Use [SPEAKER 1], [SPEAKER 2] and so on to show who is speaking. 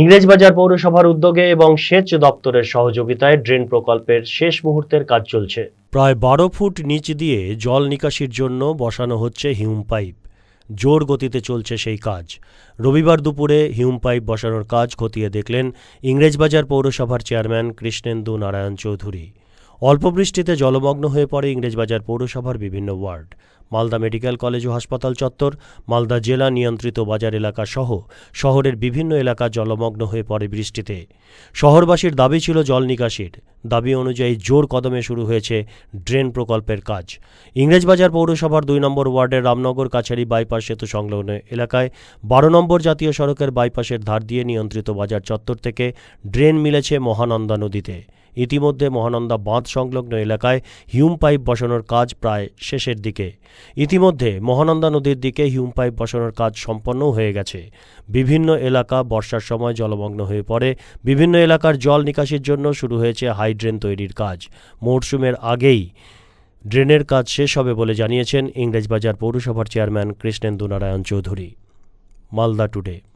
[SPEAKER 1] ইংরেজবাজার পৌরসভার উদ্যোগে এবং সেচ দপ্তরের সহযোগিতায় ড্রেন প্রকল্পের শেষ মুহূর্তের কাজ চলছে। প্রায় বারো ফুট নিচ দিয়ে জল নিকাশির জন্য বসানো হচ্ছে হিউম পাইপ। জোর গতিতে চলছে সেই কাজ। রবিবার দুপুরে হিউম পাইপ বসানোর কাজ খতিয়ে দেখলেন ইংরেজবাজার পৌরসভার চেয়ারম্যান কৃষ্ণেন্দু নারায়ণ চৌধুরী। অল্প বৃষ্টিতে জলমগ্ন হয়ে পড়ে ইংরেজবাজার পৌরসভার বিভিন্ন ওয়ার্ড। মালদা মেডিকেল কলেজ ও হাসপাতাল চত্বর, মালদা জেলা নিয়ন্ত্রিত বাজার এলাকা সহ শহরের বিভিন্ন এলাকা জলমগ্ন হয়ে পড়ে বৃষ্টিতে। শহরবাসীর দাবি ছিল জল নিকাশির। দাবি অনুযায়ী জোর কদমে শুরু হয়েছে ড্রেন প্রকল্পের কাজ। ইংরেজবাজার পৌরসভার দুই নম্বর ওয়ার্ডের রামনগর কাছারি বাইপাস সেতু সংলগ্ন এলাকায় বারো নম্বর জাতীয় সড়কের বাইপাসের ধার দিয়ে নিয়ন্ত্রিত বাজার চত্বর থেকে ড্রেন মিলেছে মহানন্দা নদীতে। ইতিমধ্যে মহানন্দা বাঁধ সংলগ্ন এলাকায় হিউম পাইপ বসানোর কাজ প্রায় শেষের দিকে। ইতিমধ্যে মহানন্দা নদীর দিকে হিউম পাইপ বসানোর কাজ সম্পন্নও হয়ে গেছে। বিভিন্ন এলাকা বর্ষার সময় জলমগ্ন হয়ে পড়ে। বিভিন্ন এলাকার জল নিকাশির জন্য শুরু হয়েছে হাই ড্রেন তৈরির কাজ। মরশুমের আগেই ড্রেনের কাজ শেষ হবে বলে জানিয়েছেন ইংরেজবাজার পৌরসভার চেয়ারম্যান কৃষ্ণেন্দু নারায়ণ চৌধুরী। মালদা টুডে।